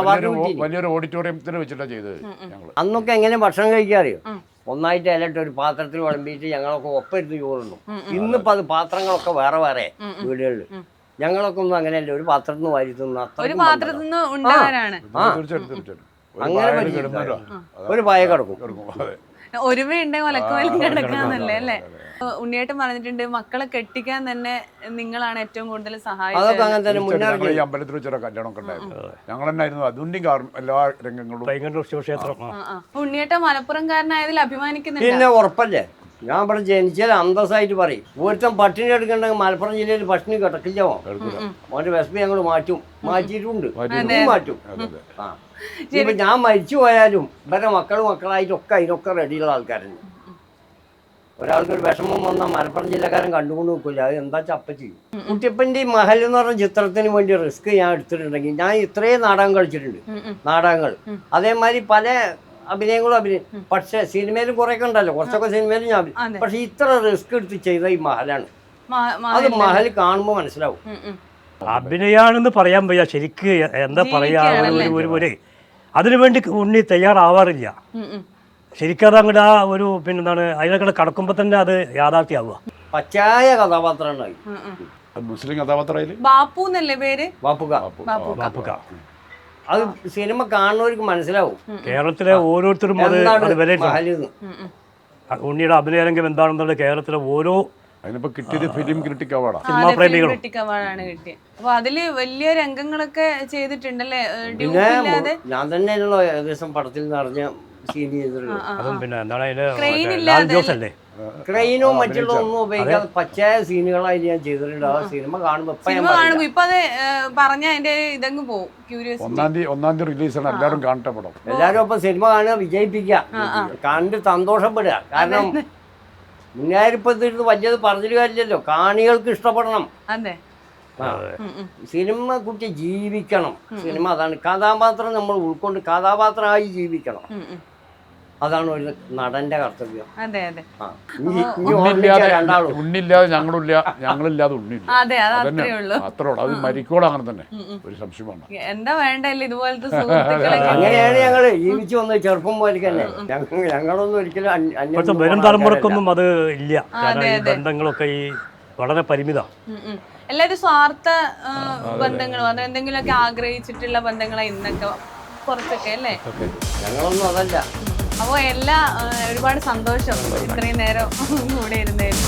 അവാർഡ് വലിയൊരു കിട്ടി വലിയൊരു ഓഡിറ്റോറിയത്തിൽ വെച്ചിട്ടാണ് ചെയ്തത് ഞങ്ങൾ അന്നൊക്കെ എങ്ങനെ ഭക്ഷണം കഴിക്കാൻ അറിയോ ഒന്നായിട്ട് ഇലയിട്ട് ഒരു പാത്രത്തിൽ വിളമ്പിയിട്ട് ഞങ്ങളൊക്കെ ഒപ്പരുന്ന് ചോറുന്നു ഇന്നിപ്പോ അത് പാത്രങ്ങളൊക്കെ വേറെ വേറെ വീടുകളിൽ ഞങ്ങളൊക്കെ ഒന്നും അങ്ങനെയല്ല ഒരു പാത്രത്തിൽ നിന്ന് വാരി തിന്ന അങ്ങനെ ഒരു പായ കിടക്കും. ഒരുമയുണ്ട് ഒലക്കോലും കിടക്കാന്നല്ലേ അല്ലേ? ഉണ്ണിയേട്ടൻ പറഞ്ഞിട്ടുണ്ട് മക്കളെ കെട്ടിക്കാൻ തന്നെ നിങ്ങളാണ് ഏറ്റവും കൂടുതൽ സഹായിച്ചത്. ഈ അമ്പലത്തിൽ വെച്ചൊരു കല്യാണമൊക്കെ ഉണ്ടായിരുന്നു. ഞങ്ങൾ തന്നെയായിരുന്നു അതിന്റെയും എല്ലാ രംഗങ്ങളും. ഉണ്ണിയേട്ടൻ മലപ്പുറംകാരനായതിൽ അഭിമാനിക്കുന്നുണ്ട്. പിന്നെ ഉറപ്പല്ലേ? ഞാൻ ഇവിടെ ജനിച്ചാൽ അന്തസ്സായിട്ട് പറയും. ഒരുത്തൻ പട്ടിണി എടുക്കണ്ടെങ്കിൽ മലപ്പുറം ജില്ലയിൽ പട്ടിണി കിടക്കില്ല അവന്റെ വിശപ്പ് ഞങ്ങൾ മാറ്റും. മാറ്റിയിട്ടുണ്ട്. മാറ്റും. ആ. ഇപ്പൊ ഞാൻ മരിച്ചു പോയാലും ഇവരുടെ മക്കൾ മക്കളായിട്ടൊക്കെ അതിനൊക്കെ റെഡിയുള്ള ആൾക്കാരുണ്ട് ഒരാൾക്ക് ഒരു വിഷമം വന്നാൽ മലപ്പുറം ജില്ലക്കാരൻ കണ്ടുകൊണ്ട് നോക്കില്ല അത് എന്താ ചപ്പ ചെയ്യും? കുട്ടിയപ്പന്റെ മഹൽ എന്ന് പറഞ്ഞ ചിത്രത്തിന് വേണ്ടി റിസ്ക് ഞാൻ എടുത്തിട്ടുണ്ടെങ്കിൽ ഞാൻ ഇത്രയും നാടകം കളിച്ചിട്ടുണ്ട്. നാടകങ്ങൾ. അതേമാതിരി പല അഭിനയങ്ങളും അഭിനയം. പക്ഷെ സിനിമയിൽ കുറെയൊക്കെ ഉണ്ടല്ലോ. കുറച്ചൊക്കെ സിനിമയിൽ ഞാൻ. പക്ഷെ ഇത്ര റിസ്ക് എടുത്ത് ചെയ്ത ഈ മഹലാണ്. അത് മഹൽ കാണുമ്പോൾ മനസ്സിലാവും. അഭിനയാണെന്ന് പറയാൻ വയ്യ. ശരിക്ക് എന്താ പറയാ? ഒരു- ഒരു അതിനുവേണ്ടി ഉണ്ണി തയ്യാറാവാറില്ല. ഉം, ഉം. ശരിക്കും അത് അങ്ങോട്ട് ആ ഒരു പിന്നെന്താണ് അതിനൊക്കെ കടക്കുമ്പോൾ തന്നെ അത് യാഥാർത്ഥ്യമാവുക പച്ചായ കഥാപാത്രമാണ് മുസ്ലിം കഥാപാത്രയിൽ ബാപ്പു എന്നല്ലേ പേര് ബാപ്പുക ബാപ്പുക അത് സിനിമ കാണുന്നവർക്ക് മനസ്സിലാവും. കേരളത്തിലെ ഓരോരുത്തരും അത് അത്. ഉണ്ണിയുടെ അഭിനയരംഗം എന്താണെന്നുള്ളത് കേരളത്തിലെ ഓരോ അതിനിപ്പോ കിട്ടിയത് ഫിലിം ക്രിട്ടിക് സിനിമാ കിട്ടിയത്. അപ്പൊ അതിൽ വലിയ രംഗങ്ങളൊക്കെ ചെയ്തിട്ടുണ്ടല്ലേ? ഞാൻ തന്നെ ഏകദേശം പടത്തിൽ നിറഞ്ഞ സീൻ ചെയ്തിട്ടുള്ളത് അതും പിന്നെ എന്താണ് അതിന് Crane മറ്റേ ഇല്ലാതെ ലാൽ ജോസ് അല്ലേ ക്രെയിനോ മറ്റുള്ള ഒന്നും ഉപയോഗിക്കാതെ പച്ചയായ സീനുകളായി ഞാൻ ചെയ്തിട്ടുണ്ട്. ആ സിനിമ കാണുമ്പോൾ അതിന്റെ ഒന്നാം തീയതി ഒന്നാം തീയതി റിലീസാണ് എല്ലാവരും കാണട്ടെ പടം. എല്ലാരും ഒപ്പം സിനിമ കാണുക വിജയിപ്പിക്കുക. കണ്ട് സന്തോഷപ്പെടുക. കാരണം മുന്നേറിപ്പത്തിരുന്ന് വലിയത് പറഞ്ഞിട്ട് കാര്യമല്ലോ കാണികൾക്ക് ഇഷ്ടപ്പെടണം. അതെ. സിനിമ കുട്ടി ജീവിക്കണം. സിനിമ അതാണ്. കഥാപാത്രം നമ്മൾ ഉൾക്കൊണ്ട് കഥാപാത്രമായി ജീവിക്കണം. അതാണ് ഒരു നടന്റെ കർത്തവ്യം. അതെ അതെ. ഉണ്ണില്ലാതെ ഞങ്ങളില്ല ഞങ്ങളില്ലാതെ ഉണ്ണില്ല. അതെ ഉള്ളൂ. അത്രേ ഉള്ളൂ. അത് മരിക്കോളം അങ്ങനെ തന്നെ. ഒരു സംശയമാണ് എന്താ വേണ്ടല്ലേ ഇതുപോലത്തെ അങ്ങനെയാണ് ഞങ്ങൾ ജീവിച്ചു വന്ന് ചെറുപ്പം പോലെ തന്നെ. ഞങ്ങളൊന്നും ഒരിക്കലും വരും തലമുറക്കൊന്നും അത് ഇല്ല. അതെ, ബന്ധങ്ങളൊക്കെ ഈ വളരെ പരിമിതമാണ് ഉം. എല്ലാവരും സ്വാർത്ഥ ബന്ധങ്ങളും അത് എന്തെങ്കിലുമൊക്കെ ആഗ്രഹിച്ചിട്ടുള്ള ബന്ധങ്ങളാണ് ഇന്നൊക്കെ കുറച്ചൊക്കെ അല്ലേ? ഞങ്ങളൊന്നും അതല്ല. അപ്പോൾ എല്ലാ ഒരുപാട് സന്തോഷം. ഇത്രയും നേരം കൂടെ ഇരുന്നതിൽ